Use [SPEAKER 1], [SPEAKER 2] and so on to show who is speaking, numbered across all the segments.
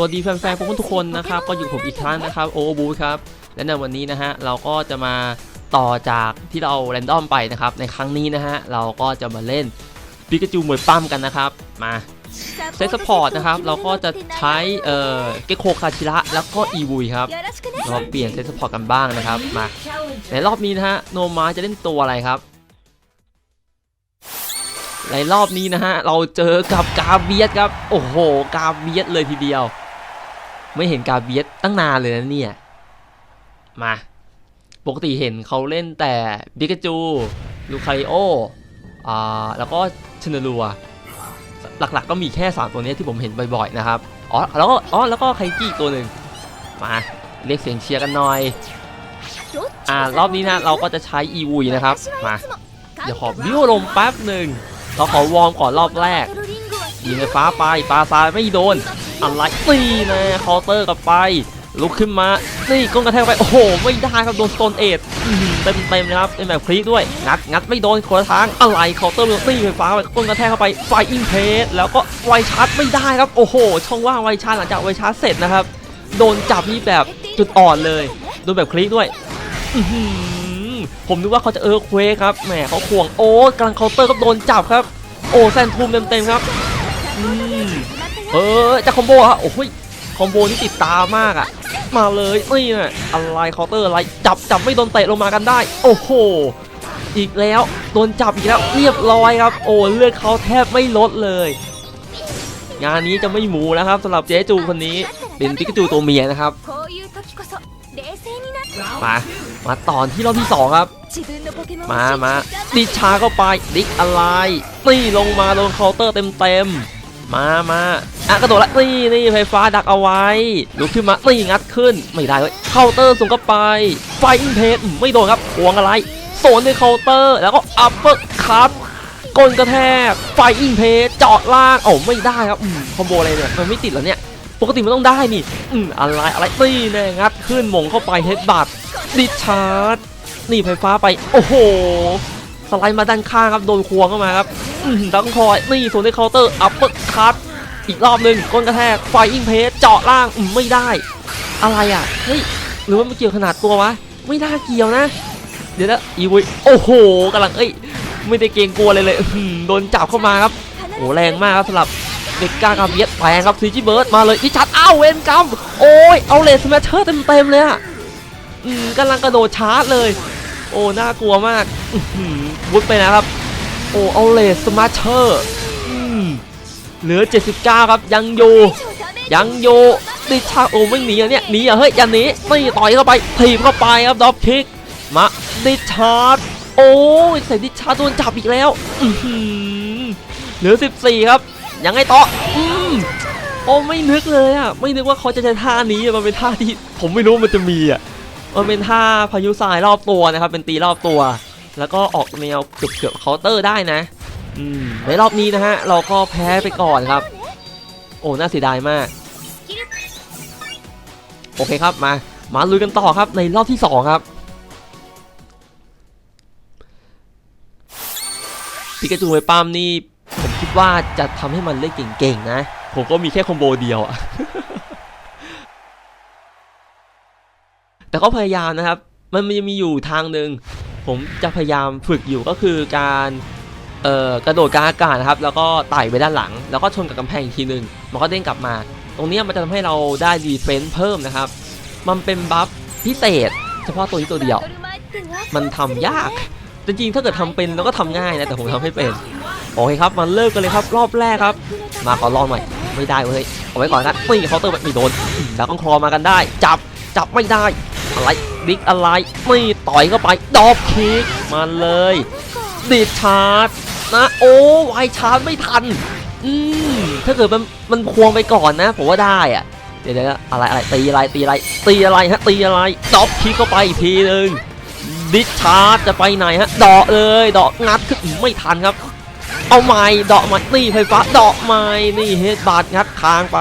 [SPEAKER 1] สวัสดีแฟนๆพวกทุกคนนะครับ ก็อยู่กับผมอีกครั้งนะครับโอบูครับ และในวันนี้นะฮะเราก็จะมาต่อจากที่เราแรนดอมไปนะครับ ในครั้งนี้นะฮะเราก็จะมาเล่นปิกาจูมวยปั้มกันนะครับ มาเซตสปอร์ตนะครับ เราก็จะใช้เอ่อเกโคคาชิระแล้วก็อีวุยครับเราเปลี่ยนเซตสปอร์ตกันบ้างนะครับมาในรอบนี้นะฮะโนมาจะเล่นตัวอะไรครับในรอบนี้นะฮะ เราเจอกับกาเบียสครับ โอ้โห กาเบียสเลยทีเดียว ไม่เห็นกาเบียสตั้งนานเลยนะเนี่ย มา ปกติเห็นเขาเล่นแต่บิกาจูลูคาริโออ่าแล้วก็ชนรัวหลักๆก็มีแค่ 3 ตัวนี้ที่ผมเห็นบ่อยๆนะครับ อ๋อ แล้วก็ อ๋อ แล้วก็ไคกี้ตัวหนึ่ง มาเรียกเสียงเชียร์กันหน่อย อ่า รอบนี้นะ เราก็จะใช้อีวุยนะครับ มา เดี๋ยวขอบิ้วลมแป๊บหนึ่ง เราขอวอร์มก่อนรอบแรกยิงไฟฟ้าไปปลาซาไม่โดน อะไรตีนะเคาน์เตอร์กลับไป ลุกขึ้นมา นี่ก้นกระแทกไป โอ้โห ไม่ได้ครับ โดนสโตนเอ็ดเต็มเต็มๆเลยครับเป็นแบบคลิกด้วย งัดงัดไม่โดนคนละทาง อะไรเคาน์เตอร์ตีไฟฟ้าไปก้นกระแทกเข้าไป ไฟอิงเพสแล้วก็ไวชาร์จไม่ได้ครับ โอ้โห ช่องว่างไวชาร์จหลังจากไวชาร์จเสร็จนะครับ โดนจับนี่แบบจุดอ่อนเลย โดนแบบคลิกด้วยผมนึกว่าเขาจะเออเควครับ แหมเขาควงโอ้กำลังเคาน์เตอร์ก็โดนจับครับ โอ้แซนทูมเต็มๆครับ อืม เออจะคอมโบฮะโอ้ยคอมโบนี่ติดตามากอะมาเลยนี่อะไรเคาน์เตอร์อะไรจับจับไม่โดนเตะลงมากันได้ โอ้โหอีกแล้วโดนจับอีกแล้วเรียบร้อยครับ โอ้เลือดเขาแทบไม่ลดเลย งานนี้จะไม่หมูนะครับสำหรับเจ๊จูคนนี้เป็นปิกาจูตัวเมียนะครับมามาตอนที่รอบที่สองครับ มามาดิชาเข้าไปดิกอะไรตีลงมาโดนเคาน์เตอร์เต็มเต็ม มามาอะกระโดดละนี่นี่ไฟฟ้าดักเอาไว้ลุกขึ้นมานี่งัดขึ้น ไม่ได้เว้ยเคาน์เตอร์ส่งเข้าไป ไฟอินเพสไม่โดนครับห่วงอะไรโซนด้วยเคาน์เตอร์ แล้วก็อัปเปอร์คับก้นกระแทก ไฟอินเพสเจาะล่างโอ้ไม่ได้ครับอืมคอมโบอะไรเนี่ยมันไม่ติดเหรอเนี่ยปกติมันต้องได้นี่ อืมอะไรอะไรนี่แน่งัดขึ้นมงเข้าไปเฮดบัตดิชาร์จนี่ไฟฟ้าไป โอ้โห สไลด์มาด้านข้างครับโดนควงเข้ามาครับดังคอยนี่ส่วนในเคาน์เตอร์อัปเปอร์คัตอีกรอบหนึ่งก้นกระแทกไฟอิงเพสเจาะล่างไม่ได้ อะไรอะเฮ้ยหรือว่ามันเกี่ยวขนาดตัววะไม่น่าเกี่ยวนะ เดี๋ยวนะอีวุยโอ้โหกำลังเอ้ยไม่ได้เกรงกลัวเลยเลยโดนจับเข้ามาครับโอ้แรงมากครับสำหรับเด็กก้ากาเบียดแรงครับซีจีเบิร์ดมาเลยที่ชัดอ้าวเวนกัมโอ้ยเอาเลสแมชเชอร์เต็มๆเลยอะกำลังกระโดดชาร์จเลย โอ้น่ากลัวมากอื้อหือวุดไปนะครับ โอ้เอาเลสมาเชอร์เหลือ 79 ครับยังอยู่ยังอยู่ดิชาโอ้ไม่หนีอะเนี่ยหนีอะเฮ้ยอย่าหนีไม่ต่อยเข้าไปถีบเข้าไปครับดอปคิกมาดิชาร์ดโอ้ยใส่ดิชาร์ดโดนจับอีกแล้วอื้อหือเหลือ 14 ครับยังไงต่ออืมโอ้ไม่นึกเลยอะไม่นึกว่าเขาจะใช้ท่านี้มันเป็นท่าที่ผมไม่รู้มันจะมีอะ มันเป็นท่าพายุทรายรอบตัวนะครับ เป็นตีรอบตัว แล้วก็ออกแนวเกือบเกือบเคาน์เตอร์ได้นะอืมในรอบนี้นะฮะ เราก็แพ้ไปก่อนครับ โอ้น่าเสียดายมาก โอเคครับมา มาลุยกันต่อครับในรอบที่2ครับปิกาจูไปปั้มนี่ผมคิดว่าจะทำให้มันเล่นเก่งๆนะ ผมก็มีแค่คอมโบเดียวอะ แต่ก็พยายามนะครับมันจะมีอยู่ทางหนึ่งผมจะพยายามฝึกอยู่ก็คือการเอ่อกระโดดกลางอากาศนะครับ แล้วก็ไต่ไปด้านหลัง แล้วก็ชนกับกำแพงอีกทีหนึ่งมันก็เด้งกลับมา ตรงนี้มันจะทำให้เราได้ดีเฟนส์เพิ่มนะครับ มันเป็นบัฟพิเศษ เฉพาะตัวนี้ตัวเดียว มันทำยาก จริงๆ ถ้าเกิดทำเป็นเราก็ทำง่ายนะ แต่ผมทำไม่เป็น โอเคครับมาเริ่มกันเลยครับ รอบแรกครับ มาขอลองหน่อย ไม่ได้เว้ย เอาไว้ก่อนนะตีเคาน์เตอร์แบบไม่โดน แล้วก็คลอมากันได้ จับ จับไม่ได้ อะไรดิกอะไรไม่ต่อยเข้าไปดอบคิกมาเลยดิดชาร์จนะโอ้ไวชาร์จไม่ทัน อืมถ้าเกิดมันมันควงไปก่อนนะ ผมว่าได้อะเดี๋ยวอะไรอะไรตีอะไรตีอะไรตีอะไรฮะตีอะไรดอบคิกเข้าไปอีกทีหนึ่งดิชาร์จจะไปไหนฮะเดาะเลยเดาะงัดขึ้นไม่ทันครับ เอาไม้เดาะไม้นี่ไฟฟ้าเดาะไม้นี่เฮดบาดงัดทางไป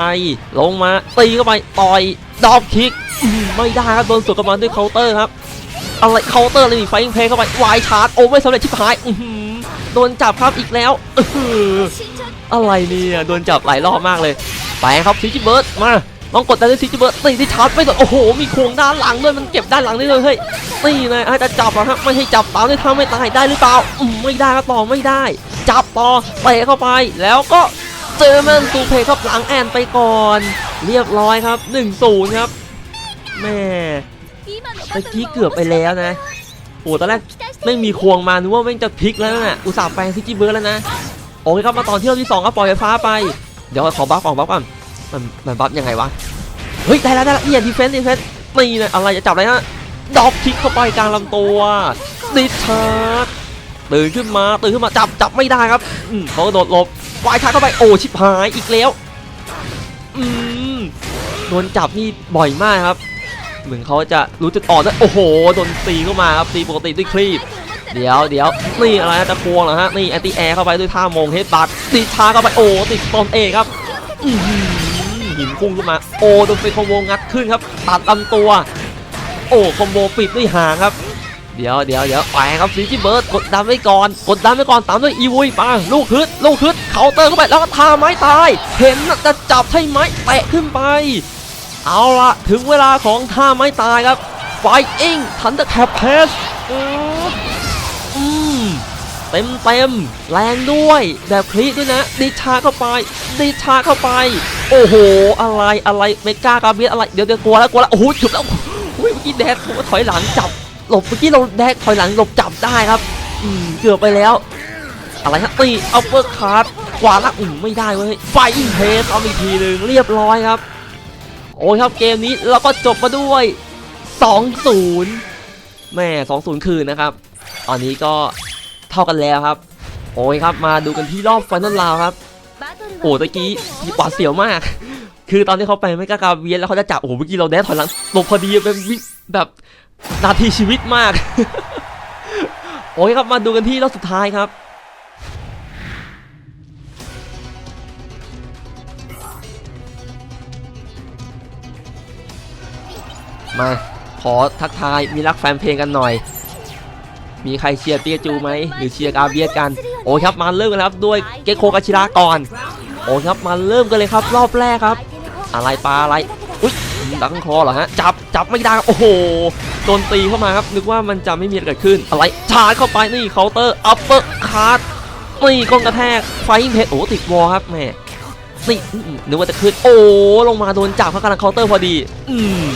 [SPEAKER 1] ลงมาตีเข้าไปต่อยดอบคิก ไม่ได้ครับโดนสวนกลับมาด้วยเคาน์เตอร์ครับอะไรเคาน์เตอร์อะไรนี่ไฟอิงเพลเข้าไปวายชาร์จโอ้ไม่สำเร็จชิบหายโดนจับครับอีกแล้วอะไรเนี่ยโดนจับหลายรอบมากเลย ไปครับซิจิเบิร์ดมาต้องกดดันด้วยซิจิเบิร์ดตีที่ชาร์จไม่โดนโอ้โหมีโครงด้านหลังด้วยมันเก็บด้านหลังได้เลยเฮ้ยตีเลยอาจจะจับอะฮะไม่ให้จับตามด้วยถ้าไม่ตายได้หรือเปล่าไม่ได้ก็ต่อไม่ได้ จับต่อเตะเข้าไปแล้วก็เจอแมนซูเพย์ครับหลังแอนไปก่อน เรียบร้อยครับ1-0ครับ แม่
[SPEAKER 2] 今の
[SPEAKER 1] เมื่อกี้เกือบไปแล้วนะโอ้ตอนแรกไม่มีควงมานึกว่าแม่งจะพลิกแล้วน่ะอุตส่าห์แปลงซิจิเบิร์ดแล้วนะโอเคครับมาตอนที่รอบที่สองก็ปล่อยไฟฟ้าไป เดี๋ยวขอบัฟก่อนบัฟก่อนมันมันบัฟยังไงวะเฮ้ยได้แล้วได้แล้วเนี่ยดีเฟนส์ดีเฟนส์นี่นะอะไรจะจับอะไรฮะดอกคิกเข้าไปกลางลำตัวดิชาร์ดตื่นขึ้นมาตื่นขึ้นมาจับจับไม่ได้ครับอืมเขากระโดดหลบวายชาร์จเข้าไปโอ้ชิบหายอีกแล้วอืมโดนจับนี่บ่อยมากครับ เหมือนเขาจะรู้จุดอ่อนแล้วโอ้โหโดนตีเข้ามาครับตีปกติด้วยคลีปเดี๋ยวเดี๋ยวนี่อะไรนะจะควงเหรอฮะนี่แอนตี้แอร์เข้าไปด้วยท่ามงเฮดบัตติดชาเข้าไปโอ้ติดตอนเอครับหินพุ่งขึ้นมาโอ้โดนเป็นคอมโบงัดขึ้นครับตัดลำตัว โอ้คอมโบปิดด้วยหางครับเดี๋ยวเดี๋ยวเดี๋ยวแปลงครับซีจิเบิร์ดกดดันไว้ก่อน กดดันไว้ก่อนตามด้วยอีวุยมาลูกฮึดลูกฮึดเคาน์เตอร์เข้าไปแล้วก็ทาไม้ตาย เห็นจะจับใช่ไหมเตะขึ้นไป เอาละถึงเวลาของท่าไม้ตายครับไฟอิงทันเดอร์แคปเพสอืมเต็มเต็มแรงด้วย แบบคลิด้วยนะดิชาเข้าไปดิชาเข้าไป โอ้โห อะไรอะไรเมกากาเบียอะไรเดี๋ยวเดี๋ยวกลัวแล้วกลัวแล้วโอ้โหจุดแล้วอุ้ยเมื่อกี้แดกผมถอยหลังจับ หลบเมื่อกี้เราแดกถอยหลังหลบจับได้ครับ อืมเกือบไปแล้ว อะไรฮะตีเอาเปิร์คาร์ดขวาละอืมไม่ได้เว้ยไฟอินเพสเอาอีกทีหนึ่งเรียบร้อยครับ โอ้ยครับเกมนี้เราก็จบมาด้วย 2-0 แม่ 2-0 คืนนะครับ ตอนนี้ก็เท่ากันแล้วครับ โอ้ยครับมาดูกันที่รอบไฟนอลราวครับ โอ้ตะกี้หวาดเสียวมาก คือตอนที่เขาไปไม่กล้ากาเวียนแล้วเขาจะจับ โอ้โหเมื่อกี้เราแดดถอยหลังหลบพอดีเป็นวิแบบนาทีชีวิตมาก โอ้ยครับมาดูกันที่รอบสุดท้ายครับ มาขอทักทายมีรักแฟนเพลงกันหน่อย มีใครเชียร์เปียจูไหมหรือเชียร์กาเบียกัน โอ้ยครับมาเริ่มกันครับด้วยเกโคกาชิระก่อน โอ้ยครับมาเริ่มกันเลยครับ รอบแรกครับ อะไรปลาอะไรอุ้ยดังคอเหรอฮะจับจับไม่ได้โอ้โหโดนตีเข้ามาครับ นึกว่ามันจะไม่มีอะไรเกิดขึ้น อะไรชาร์จเข้าไปนี่เคาน์เตอร์อัปเปอร์คาร์ดนี่ก้อนกระแทกไฟเพชรโอ้ติดวอลครับแม่นี่นึกว่าจะขึ้นโอ้ลงมาโดนจับเขากำลังเคาน์เตอร์พอดี อืม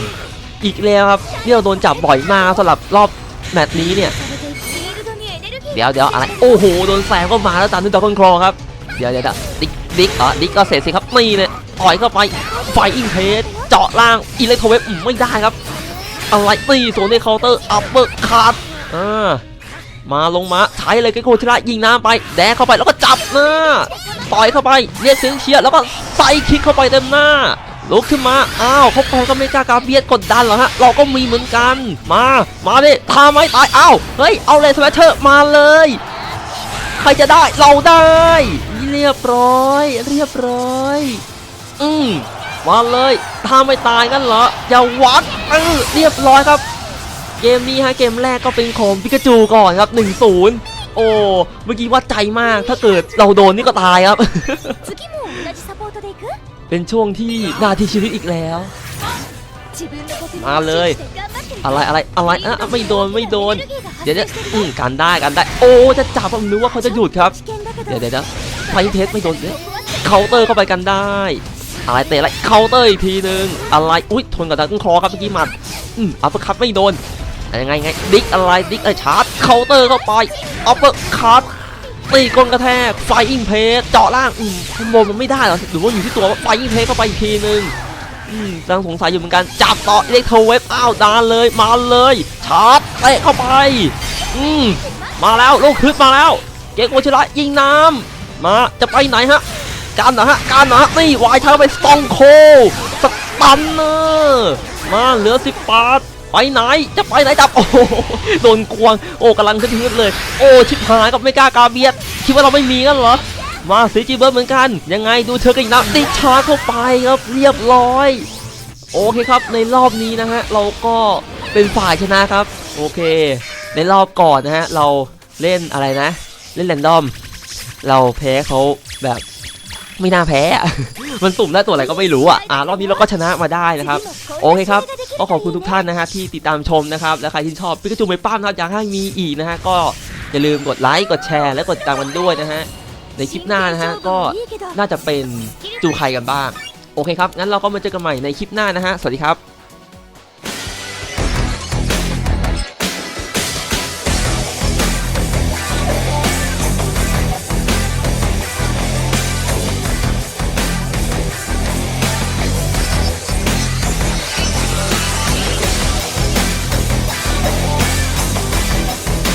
[SPEAKER 1] อีกแล้วครับที่เราโดนจับบ่อยมากสำหรับรอบแมตช์นี้เนี่ยเดี๋ยวเดี๋ยวอะไรโอ้โหโดนแซงเข้ามาแล้วตามด้วยดอกคอนคลอครับเดี๋ยวเดี๋ยวดี๋ยวดิกดิกอะดิกก็เสร็จสิครับนี่เนี่ยต่อยเข้าไปไฟอิงเพสเจาะล่างอิเล็กโทรเวฟไม่ได้ครับ อะไรตีโซนในเคาน์เตอร์อัปเปอร์คัดอ่ามาลงมาใช้เลยเกโคชิระยิงน้ำไป แดกเข้าไปแล้วก็จับหน้าต่อยเข้าไปเรียกเสียงเชียร์แล้วก็ใส่คิกเข้าไปเต็มหน้า ลุกขึ้นมา อ้าวเขาไปก็ไม่กล้ากาเบียดกดดันหรอฮะ เราก็มีเหมือนกัน มา มาดิทาไม่ตาย อ้าว เฮ้ย เอาเลยสเวตเตอร์มาเลย ใครจะได้ เราได้ เรียบร้อย เรียบร้อย อืมมาเลย ถ้าไม่ตายงั้นเหรอ อย่าวัดเออเรียบร้อยครับ เกมนี้ฮะ เกมแรกก็เป็นของปิกาจูก่อนครับ 1-0 โอ้ เมื่อกี้วัดใจมาก ถ้าเกิดเราโดนนี่ก็ตายครับ เป็นช่วงที่นาทีชีวิตอีกแล้ว มาเลย อะไรอะไรอะไรอะไม่โดนไม่โดน เดี๋ยวจะอืมการได้การได้ โอ้จะจับผมนึกว่าเขาจะหยุดครับ เดี๋ยวเดี๋ยวไฟเทสไม่โดนเนี่ยเคาน์เตอร์เข้าไปกันได้ อะไรเตะอะไรเคาน์เตอร์อีกทีนึงอะไรอุ้ยทนกับดักคอครับเมื่อกี้มัดอืมอัปเปอร์คัตไม่โดนยังไงไงดิกอะไรดิกเออชาร์จเคาน์เตอร์เข้าไปอัปเปอร์คัต ตีก้นกระแทกไฟอิงเพสเจาะล่างอืมคอมโบมันไม่ได้เหรอหรือว่าอยู่ที่ตัวไฟอิงเพสเข้าไปอีกทีหนึ่งอืมกำลังสงสัยอยู่เหมือนกันจับต่อเล็กโทเวฟอ้าวดานเลยมาเลยชาร์จเตะเข้าไป อืมมาแล้วลูกคึดมาแล้ว เกโกชิระยิงน้ำมาจะไปไหนฮะ การเหรอฮะการเหรอฮะนี่วายเท้าไปสตองโคสตันเนอร์มาเหลือสิบปาท ไปไหนจะไปไหนจับโอ้โดนควงโอ้กำลังขึ้นทึดเลย โอ้ชิบหายกับไม่กล้ากาเบียดคิดว่าเราไม่มีกันเหรอมาซีจีเบิร์ดเหมือนกัน ยังไงดูเธอกันอีกนะติดชาร์เข้าไปครับเรียบร้อย โอเคครับในรอบนี้นะฮะเราก็เป็นฝ่ายชนะครับ โอเค ในรอบก่อนนะฮะเราเล่นอะไรนะ เล่นแรนดอม เราแพ้เขาแบบไม่น่าแพ้ มันสุ่มได้ตัวอะไรก็ไม่รู้อะอ่ารอบนี้เราก็ชนะมาได้นะครับ โอเคครับ ก็ขอบคุณทุกท่านนะฮะที่ติดตามชมนะครับ และใครที่ชอบปิกาจูไม่ป้ามนะครับอยากให้มีอีกนะฮะก็อย่าลืมกดไลค์กดแชร์และกดติดตามกันด้วยนะฮะในคลิปหน้านะฮะก็น่าจะเป็นจูใครกันบ้าง โอเคครับงั้นเราก็มาเจอกันใหม่ในคลิปหน้านะฮะสวัสดีครับ